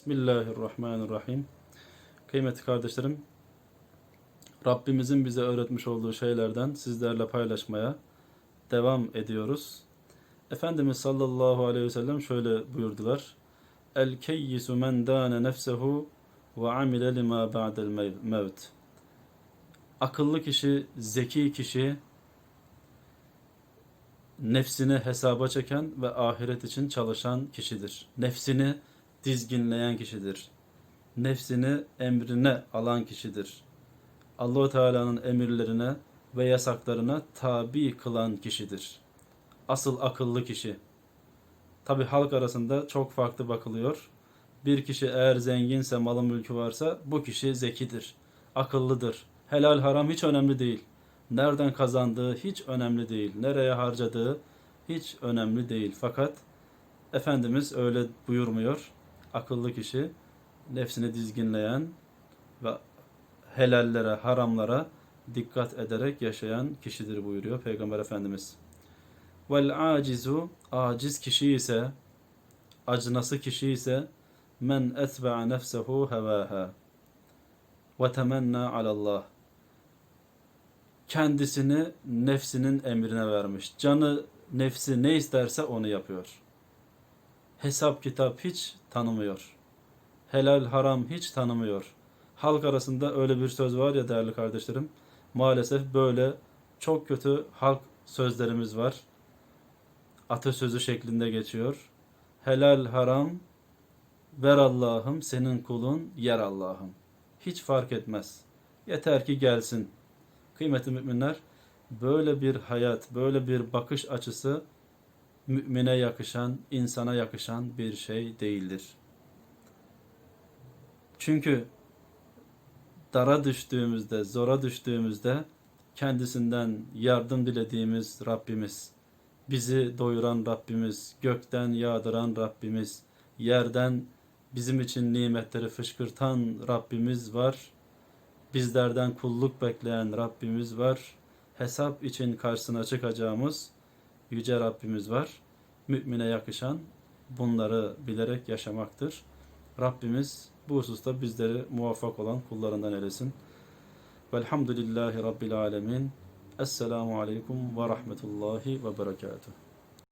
Bismillahirrahmanirrahim. Kıymetli kardeşlerim, Rabbimizin bize öğretmiş olduğu şeylerden sizlerle paylaşmaya devam ediyoruz. Efendimiz sallallahu aleyhi ve sellem şöyle buyurdular. El keyyisu men dâne nefsehu ve amile lima ba'del mev- mevt. Akıllı kişi, zeki kişi, nefsini hesaba çeken ve ahiret için çalışan kişidir. Nefsini dizginleyen kişidir. Nefsini emrine alan kişidir. Allahu Teala'nın emirlerine ve yasaklarına tabi kılan kişidir. Asıl akıllı kişi. Tabi halk arasında çok farklı bakılıyor. Bir kişi eğer zenginse, malı mülkü varsa bu kişi zekidir, akıllıdır. Helal haram hiç önemli değil. Nereden kazandığı hiç önemli değil. Nereye harcadığı hiç önemli değil. Fakat Efendimiz öyle buyurmuyor. Akıllı kişi nefsini dizginleyen ve helallere, haramlara dikkat ederek yaşayan kişidir buyuruyor Peygamber Efendimiz. Vel acizu aciz kişi ise acınası kişi ise men etbe'a nefsehu hevaha ve temenna alallah kendisini nefsinin emrine vermiş. Canı nefsi ne isterse onu yapıyor. Hesap kitap hiç tanımıyor. Helal haram hiç tanımıyor. Halk arasında öyle bir söz var ya değerli kardeşlerim. Maalesef böyle çok kötü halk sözlerimiz var. Atasözü şeklinde geçiyor. Helal haram ver Allah'ım senin kulun yer Allah'ım. Hiç fark etmez. Yeter ki gelsin. Kıymetli müminler, böyle bir hayat, böyle bir bakış açısı mümine yakışan, insana yakışan bir şey değildir. Çünkü dara düştüğümüzde, zora düştüğümüzde kendisinden yardım dilediğimiz Rabbimiz, bizi doyuran Rabbimiz, gökten yağdıran Rabbimiz, yerden bizim için nimetleri fışkırtan Rabbimiz var. Bizlerden kulluk bekleyen Rabbimiz var. Hesap için karşısına çıkacağımız yüce Rabbimiz var. Mümine yakışan bunları bilerek yaşamaktır. Rabbimiz bu hususta bizleri muvaffak olan kullarından eylesin. Velhamdülillahi Rabbil Alemin. Esselamu Aleyküm ve Rahmetullahi ve Berekatuhu.